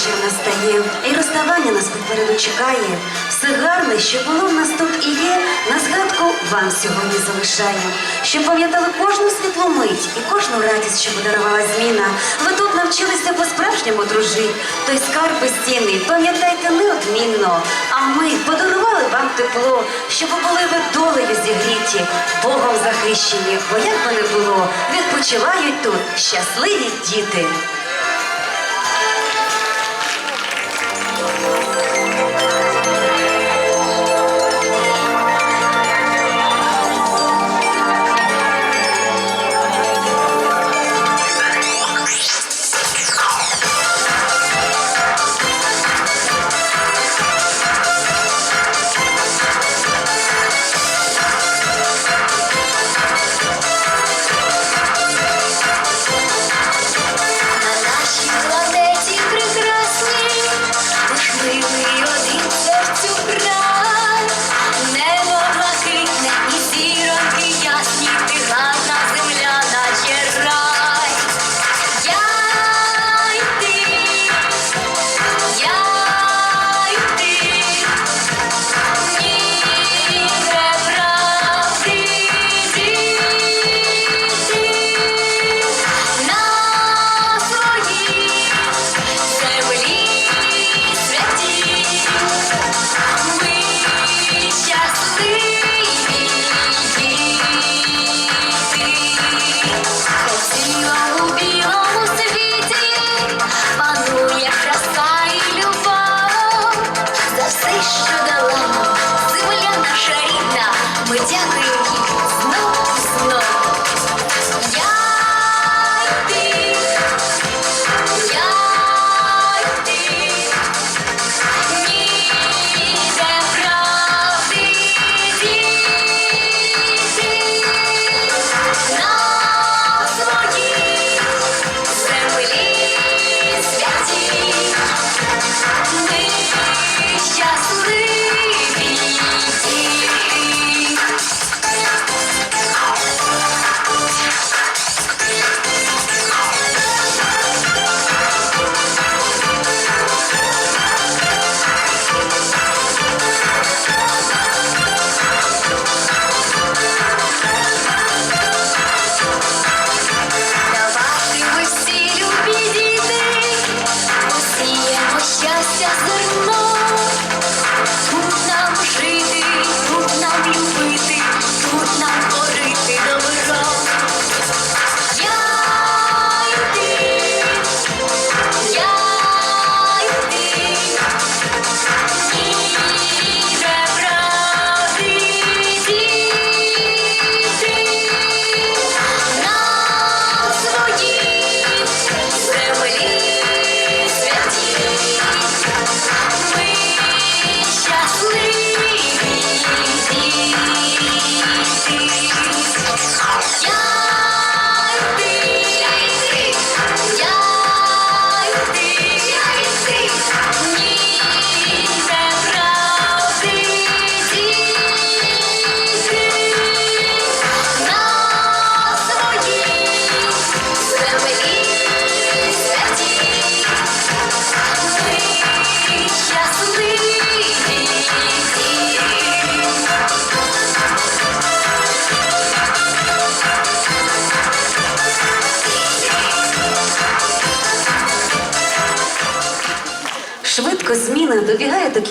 вечір настає, і розставання нас попереду чекає. Все гарне, що було в нас тут і є, на згадку вам сьогодні залишає. Щоб пам'ятали кожну світлу мить і кожну радість, що подарувала зміна. Ви тут навчилися по-справжньому дружити. Той скарб безцінний, пам'ятайте неодмінно. А ми подарували вам тепло, щоб були ви долею зігріті, Богом захищені, бо як би не було, відпочивають тут щасливі діти.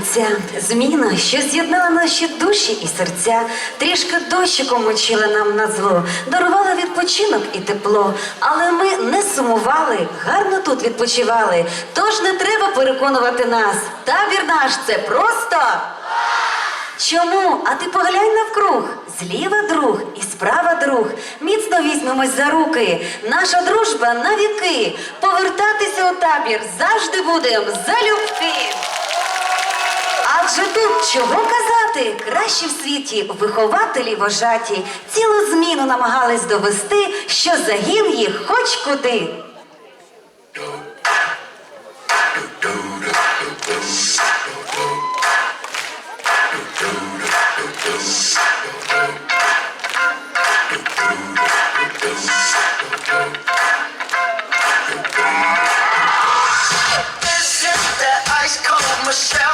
Кінця. Зміна, що з'єднала наші душі і серця, трішки дощиком мочила нам на зло, дарувала відпочинок і тепло. Але ми не сумували, гарно тут відпочивали. Тож не треба переконувати нас. Табір наш це просто. Чому? А ти поглянь навкруг. Зліва друг і справа друг. Міцно візьмемось за руки. Наша дружба на віки. Повертатися у табір завжди будем залюбки. Адже тут чого казати? Кращі в світі вихователі вожаті цілу зміну намагались довести, що загін їх хоч куди. This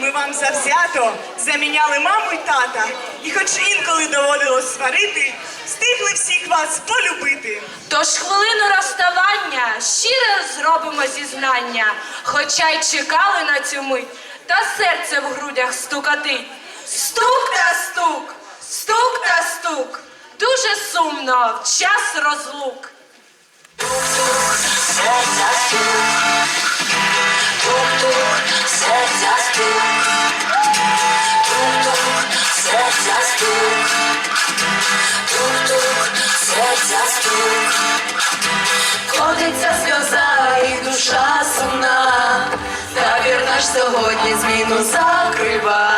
ми вам завзято заміняли маму й тата. І хоч інколи доводилось сварити, встигли всіх вас полюбити. Тож хвилину розставання щиро зробимо зізнання, хоча й чекали на цю мить, та серце в грудях стукатить. Стук та стук, стук та стук. Дуже сумно в час розлук. Котиться сльоза і душа сумна, та вірна ж сьогодні зміну закрива,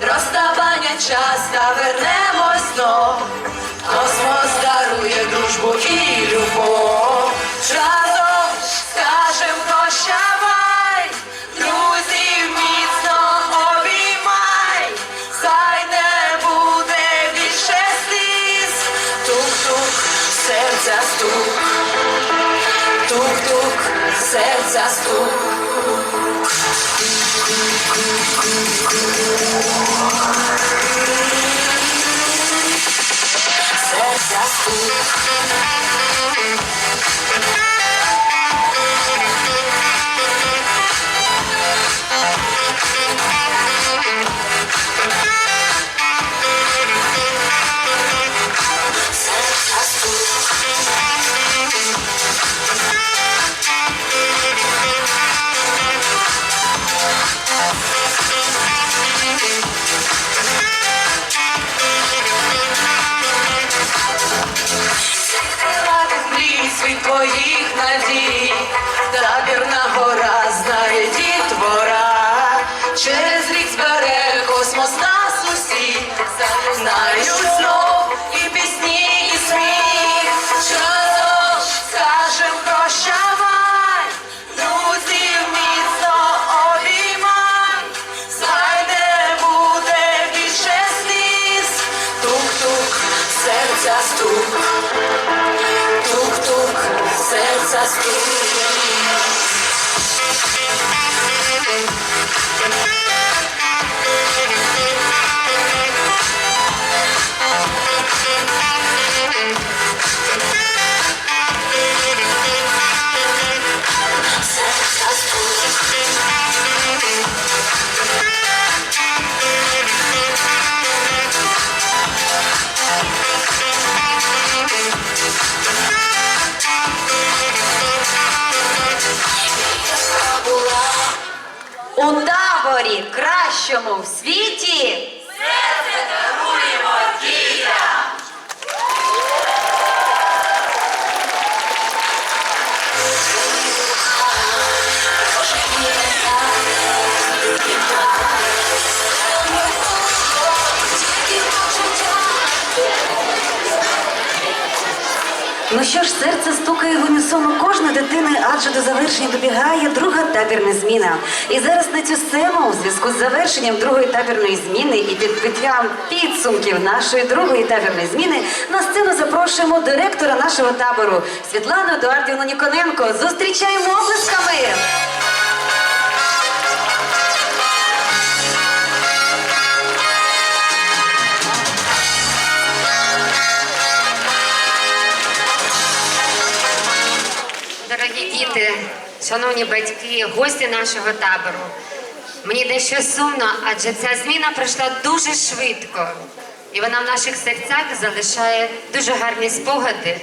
розставання час та вернемось знов. Серця кращому що ж, серце стукає в унісон у кожної дитини, адже до завершення добігає друга табірна зміна. І зараз на цю сцену, у зв'язку з завершенням другої табірної зміни і підбиттям підсумків нашої другої табірної зміни, на сцену запрошуємо директора нашого табору Світлану Едуардівну Ніконенко. Зустрічаємо оплесками! Шановні батьки, гості нашого табору. Мені дещо сумно, адже ця зміна пройшла дуже швидко. і вона в наших серцях залишає дуже гарні спогади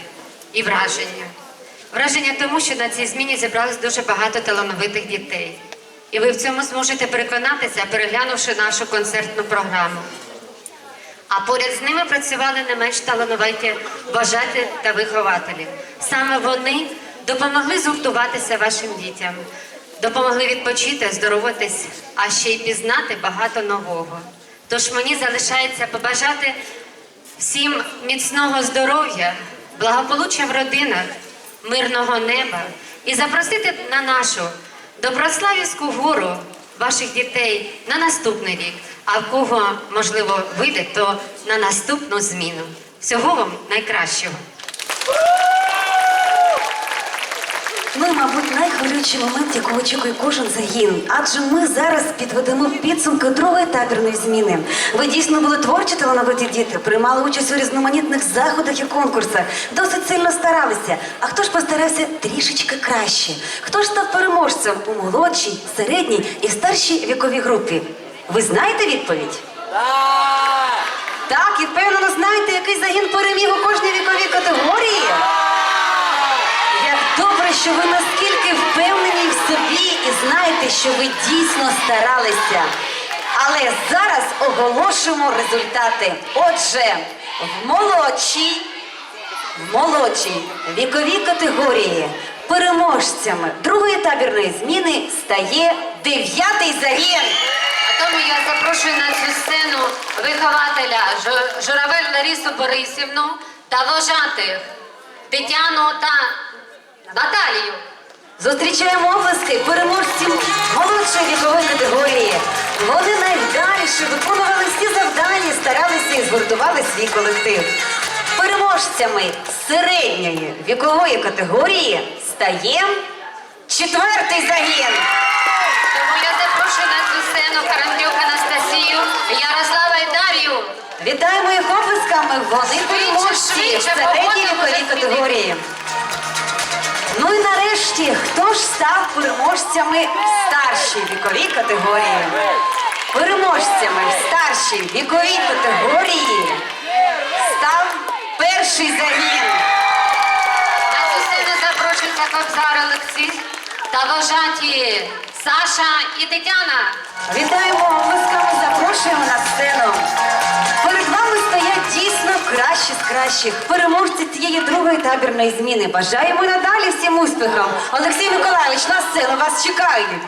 і враження. Враження тому, що на цій зміні зібралось дуже багато талановитих дітей. І ви в цьому зможете переконатися, переглянувши нашу концертну програму. А поряд з ними працювали не менш талановиті вважати та вихователі. Саме вони допомогли згуртуватися вашим дітям, допомогли відпочити, оздоровитись, а ще й пізнати багато нового. Тож мені залишається побажати всім міцного здоров'я, благополуччя в родинах, мирного неба і запросити на нашу доброславівську гору ваших дітей на наступний рік, а в кого можливо вийде, то на наступну зміну. Всього вам найкращого. Мабуть, найхвилюючий момент, якого очікує кожен загін. Адже ми зараз підведемо підсумки другої табірної зміни. Ви дійсно були творчі талановиті діти, приймали участь у різноманітних заходах і конкурсах, досить сильно старалися. А хто ж постарався трішечки краще? Хто ж став переможцем у молодшій, середній і старшій віковій групі? Ви знаєте відповідь? Так, і впевнено знаєте, який загін переміг у кожній віковій категорії? Що ви наскільки впевнені в собі і знаєте, що ви дійсно старалися. Але зараз оголошуємо результати. Отже, в молодшій, в молодшій віковій категорії переможцями другої табірної зміни стає дев'ятий загін. А тому я запрошую на цю сцену вихователя Журавель Ларісу Борисівну та вожатих Тетяну та Наталію. Зустрічаємо обласки переможців молодшої вікової категорії. Вони найвдаліше виконували всі завдання, старалися і згуртували свій колектив. Переможцями середньої вікової категорії стає четвертий загін. Тому я запрошую на цю сцену Карандюк Анастасію, Ярослава і Дар'ю. Вітаємо їх оплесками. Вони переможці в середній віковій категорії. Ну і нарешті, хто ж став переможцями старшій віковій категорії? Переможцями в старшій віковій категорії став перший загін. На сцену запрошується Кобзар Олексій та вожаті Саша і Тетяна. Вітаємо оплесками, запрошуємо на сцену. Стоять дійсно кращі з кращих. Переможці цієї другої табірної зміни. Бажаємо надалі всім успіхам. Олексій Миколайович, на сцену вас чекають.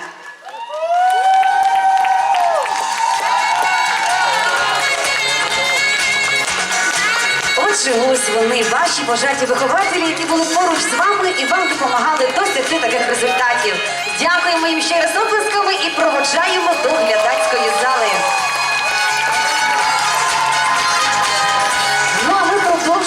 Отже, вони, ваші вважаті вихователі, які були поруч з вами і вам допомагали досягти таких результатів. Дякуємо їм ще раз оплесками і проводжаємо до глядацької зали.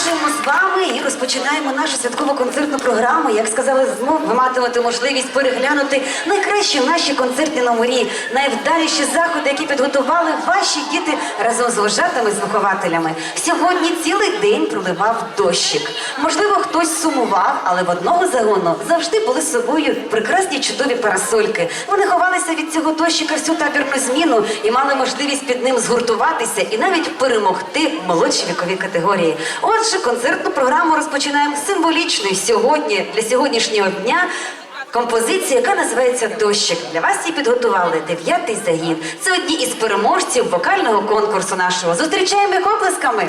Продовжуємо з вами і розпочинаємо нашу святкову концертну програму. Як сказали, знов ви матимете можливість переглянути найкращі наші концертні номері, найвдаліші заходи, які підготували ваші діти разом з вожатими з вихователями. Сьогодні цілий день проливав дощик. Можливо, хтось сумував, але в одного загону завжди були з собою прекрасні чудові парасольки. Вони ховалися від цього дощика всю табірну зміну і мали можливість під ним згуртуватися і навіть перемогти в молодшій віковій категорії. Отже, концертну програму розпочинаємо символічною сьогодні для сьогоднішнього дня. Композиція, яка називається Дощик. Для вас її підготували дев'ятий загін. Це одні із переможців вокального конкурсу нашого. Зустрічаємо їх оплесками.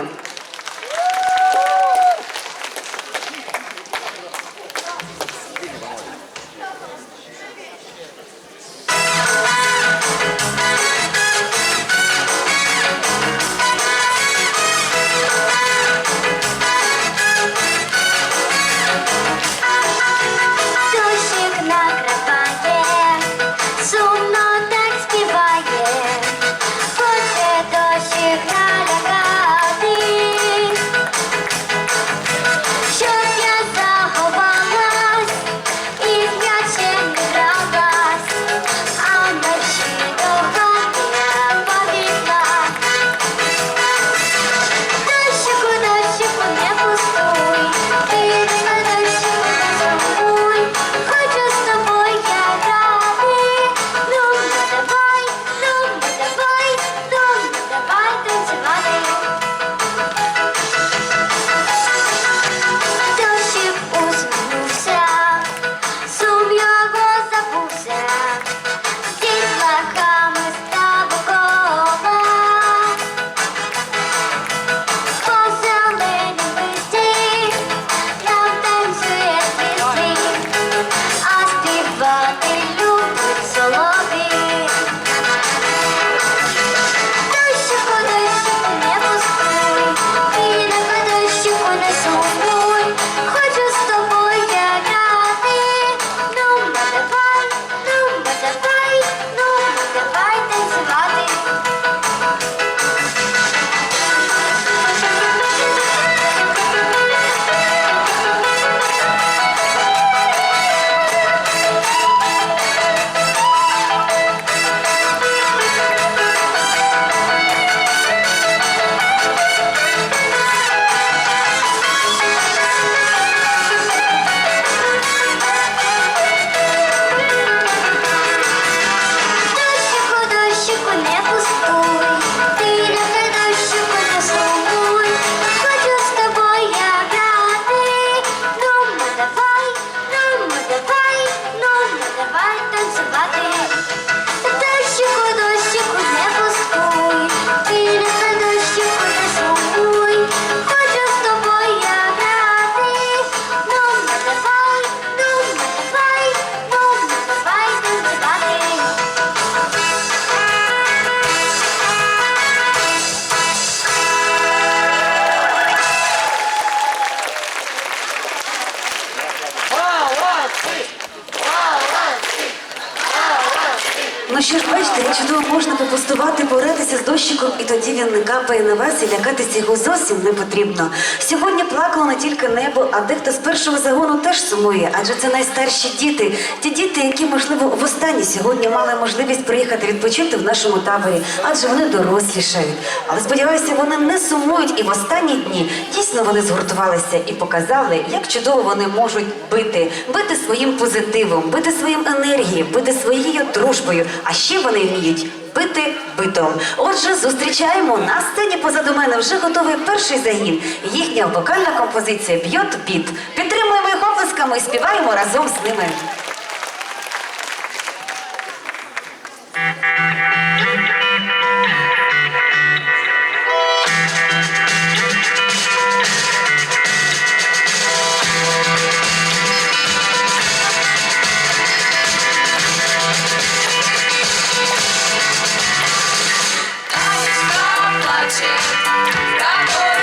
Дощиком, і тоді він не капає на вас, і лякатися його зовсім не потрібно. Сьогодні плакало не тільки небо, а дехто з першого загону теж сумує, адже це найстарші діти. Ті діти, які, можливо, востаннє сьогодні мали можливість приїхати відпочити в нашому таборі, адже вони дорослішають. Але сподіваюся, вони не сумують і в останні дні дійсно вони згуртувалися і показали, як чудово вони можуть бити, бити своїм позитивом, бити своїм енергією, бити своєю дружбою. А ще вони вміють бити битом. Отже, зустрічаємо на сцені позаду мене вже готовий перший загін. Їхня вокальна композиція Б'йот біт. Підтримуємо їх оплесками і співаємо разом з ними. watching.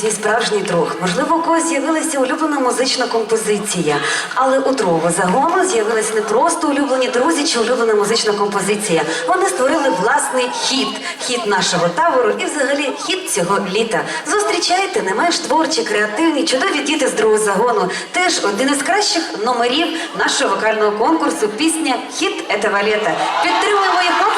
Свій справжній друг. Можливо, у когось з'явилася улюблена музична композиція. Але у другого загону з'явились не просто улюблені друзі чи улюблена музична композиція. Вони створили власний хіт, хіт нашого табору і взагалі хіт цього літа. Зустрічайте не менш творчі, креативні, чудові діти з другого загону. Теж один із кращих номерів нашого вокального конкурсу пісня Хіт літа. Підтримуємо їх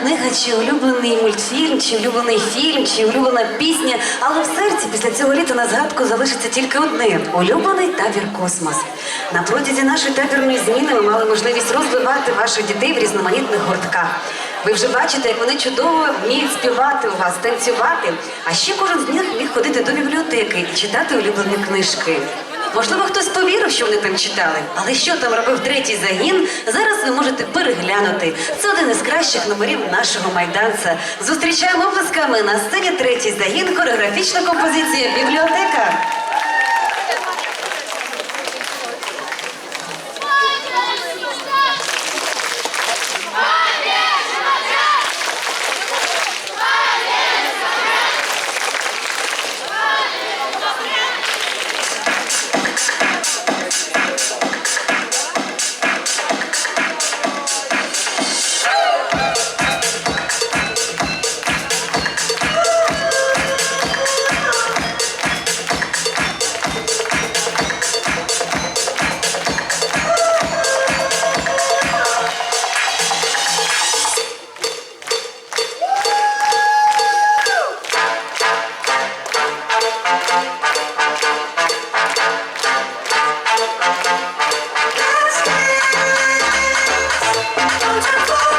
книга, чи улюблений мультфільм, чи улюблений фільм, чи улюблена пісня. Але в серці після цього літа на згадку залишиться тільки одне улюблений табір космос. На протязі нашої табірної зміни ми мали можливість розвивати ваших дітей в різноманітних гуртках. Ви вже бачите, як вони чудово вміють співати у вас, танцювати. А ще кожен з них міг ходити до бібліотеки і читати улюблені книжки. Можливо, хтось повірив, що вони там читали, але що там робив третій загін, зараз ви можете переглянути. Це один із кращих номерів нашого майданця. Зустрічаємо оплесками на сцені третій загін, хореографічна композиція бібліотека. wonderful.